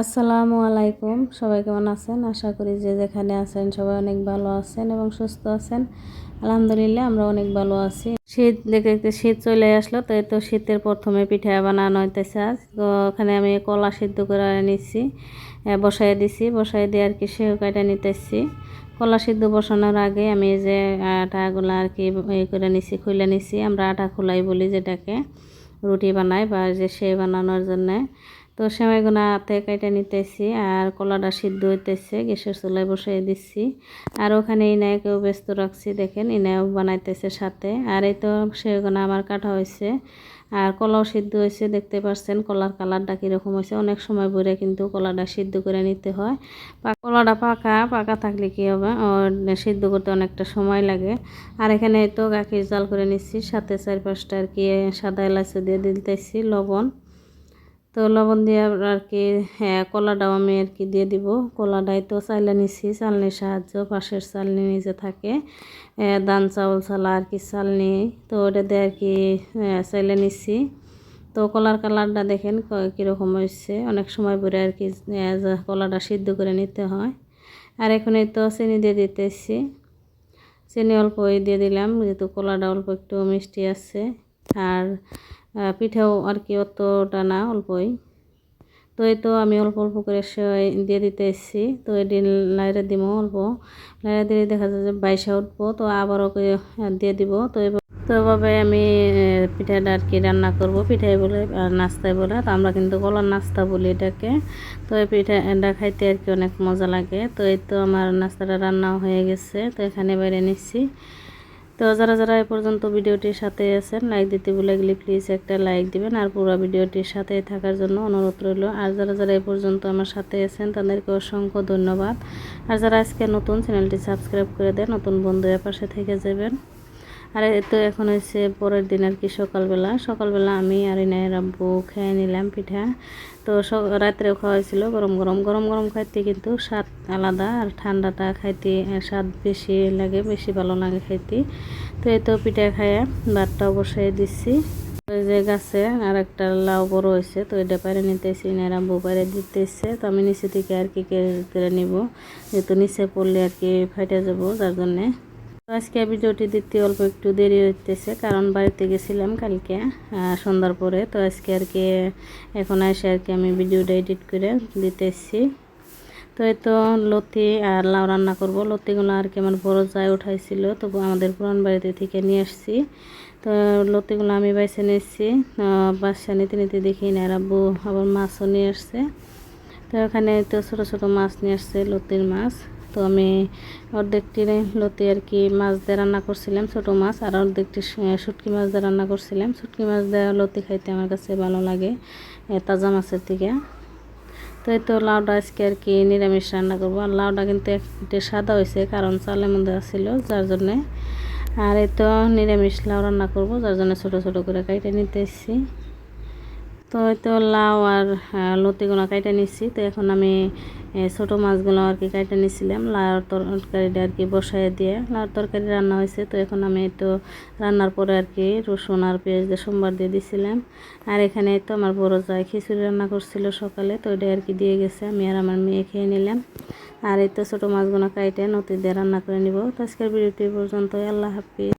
আসসালামু আলাইকুম। সবাই কেমন আছেন? আশা করি যে যেখানে আছেন সবাই অনেক ভালো আছেন এবং সুস্থ আছেন। আলহামদুলিল্লাহ, আমরা অনেক ভালো আছি। শীত দেখতে দেখতে শীত চলে আসলো তো এই তো শীতের প্রথমে পিঠা বানানো হইতেছে আজ। তো ওখানে আমি কলা সিদ্ধ করে নিচ্ছি বসাই দিছি। বসাই দিয়ে আর কি সেও কাটা নিতেছি। কলা সিদ্ধ বসানোর আগে আমি যে আটাগুলো আর কি ইয়ে করে নিছি খুলে নিছি, আমরা আটা খোলাই বলি যেটাকে, রুটি বানাই বা যে সে বানানোর জন্যে। তো সেমাইগুলো হাতে কেটে নিতেছি আর কলাটা সিদ্ধ হইতেছে, গ্যাসের চুলায় বসিয়ে দিচ্ছি। আর ওখানে ইনায়কেও ব্যস্ত রাখছি, দেখেন ইনায়ও বানাইতেছে সাথে। আর এই তো সেগুলো আমার কাটা হয়েছে আর কলাও সিদ্ধ হয়েছে দেখতে পাচ্ছেন কলার কালারটা কীরকম হয়েছে অনেক সময় ভরে কিন্তু কলাটা সিদ্ধ করে নিতে হয়। কলাটা পাকা পাকা থাকলে কী হবে? সিদ্ধ করতে অনেকটা সময় লাগে। আর এখানে তো গাখির জাল করে নিচ্ছি, সাথে চার পাঁচটা আর কি সাদা এলাচ দিয়ে দিতেছি, লবণ। তো লবণ দিয়ে আর কি হ্যাঁ কলাটাও আমি আর কি দিয়ে দিব। কলাটাই তো চাইলে নিছি, চালনির সাহায্য, পাশের চালনি নিজে থাকে। ধান, চাউল চালা আর কি চালনি, তো ওটা দিয়ে আর কি চাইলে নিছি। তো কলার কালারটা দেখেন কীরকম হয়েছে। অনেক সময় পরে আর কি কলাটা সিদ্ধ করে নিতে হয়। আর এখন এই তো চিনি দিয়ে দিতেছি। চিনি অল্প দিয়ে দিলাম, যেহেতু কলাটা অল্প একটু মিষ্টি আছে। আর পিঠাও আর কি অতটা না, অল্পই। তো এই তো আমি অল্প অল্প করে দিয়ে দিতে এসেছি তো এদিন লাইরে দিব অল্প। লাইরে দিলে দেখা যায় যে বাইশা উঠবো, তো আবারও দিয়ে দিব। তো তো এভাবে আমি পিঠাটা আর কি রান্না করব, পিঠাই বলে আর নাস্তায় বলে। তো আমরা কিন্তু কলার নাস্তা বলি এটাকে। তো এই পিঠাটা খাইতে আর কি অনেক মজা লাগে। তো এই তো আমার নাস্তাটা রান্না হয়ে গেছে। তো এখানে বাইরে নিচ্ছি। তো যারা যারা এ পর্যন্ত ভিডিওটির সাথে আছেন লাইক দিতে ভুলে গেলে প্লিজ একটা লাইক দিবেন আর পুরো ভিডিওটির সাথে থাকার জন্য অনুরোধ রইল। আর যারা যারা এ পর্যন্ত আমার সাথে আছেন, তাদেরকে অসংখ্য ধন্যবাদ। আর যারা আজকে নতুন চ্যানেলটি সাবস্ক্রাইব করে দেন, নতুন বন্ধুদের পাশে থেকে যাবেন। আর তো এখন হচ্ছে পরের দিন আর কি সকালবেলা। সকালবেলা আমি আর এনায়ের আব্বু খেয়ে নিলাম পিঠা। তো রাত্রেও খাওয়া হয়েছিল গরম গরম। গরম গরম খাইতে কিন্তু স্বাদ আলাদা আর ঠান্ডাটা খাইতে স্বাদ বেশি লাগে, বেশি ভালো লাগে খাইতে। তো এই তো পিঠা খাইয়া ভাতটাও বসাই দিচ্ছি। যে গাছে আর একটা লাউ বড় হয়েছে, তো এটা পারে নিতেছি এনারা বউ পারে দিতেছে। তো আমি নিচে থেকে আর কি কেড়ে নিব। যেহেতু নিচে পড়লে আর কি ফাইটে যাব, যার জন্যে আজকে ভিডিওটি দিতে অল্প একটু দেরি হইতেছে, কারণ বাড়িতে গেছিলাম কালকে সন্ধ্যার পরে। তো আজকে আর কি, এখন এসে আর কি আমি ভিডিওটা এডিট করে দিতেছি। তো এই তো লতি আর লাউ রান্না করব। লতিগুলো আর কি আমার বড় যায় উঠাইছিল তো আমাদের পুরান বাড়িতে থেকে নিয়ে আসছি। তো লতিগুলো আমি বাইছে নিয়েছি বাসা নিতে নিতে দেখি না রাব্বু আবার মাছও নিয়ে আসছে। তো এখানে তো ছোটো ছোটো মাছ নিয়ে আসছে, লতির মাছ। তো আমি অর্ধেকটি লতি আর কি মাছ দিয়ে রান্না করছিলাম, ছোটো মাছ, আর অর্ধেকটি শুটকি মাছ দিয়ে রান্না করছিলাম। শুটকি মাছ দিয়ে লতি খাইতে আমার কাছে ভালো লাগে তাজা মাছের থেকে। তো এই তো লাউটা আজকে আর কি নিরামিষ রান্না করব। আর লাউটা কিন্তু একটু সাদা হয়েছে, কারণ চালের মধ্যে আসছিল যার জন্যে। আর এই তো নিরামিষ লাউ রান্না করব, যার জন্য ছোটো ছোটো করে কাইটে নিতে এসেছি। তো হয়তো লাউ আর লতিগুলো কাইটে নিচ্ছি তো এখন আমি ছোটো মাছগুলো আর কি কাইটে নিছিলাম। লাউর তরকারিটা আর কি বসাই দিয়ে। লাউর তরকারি রান্না হয়েছে তো এখন আমি একটু রান্নার পরে আর কি রসুন আর পেঁয়াজ দিয়ে সোমবার দিয়ে দিছিলাম। আর এখানে তো আমার বড় যায় খিচুড়ি রান্না করছিল সকালে। তো ওইটা আর কি দিয়ে গেছে। আমি আর আমার মেয়ে খেয়ে নিলাম। আর এই তো ছোটো মাছগুলো কাইটে নদী দিয়ে রান্না করে নিব। তো আজকের ভিডিওটি পর্যন্ত আল্লাহ হাফিজ।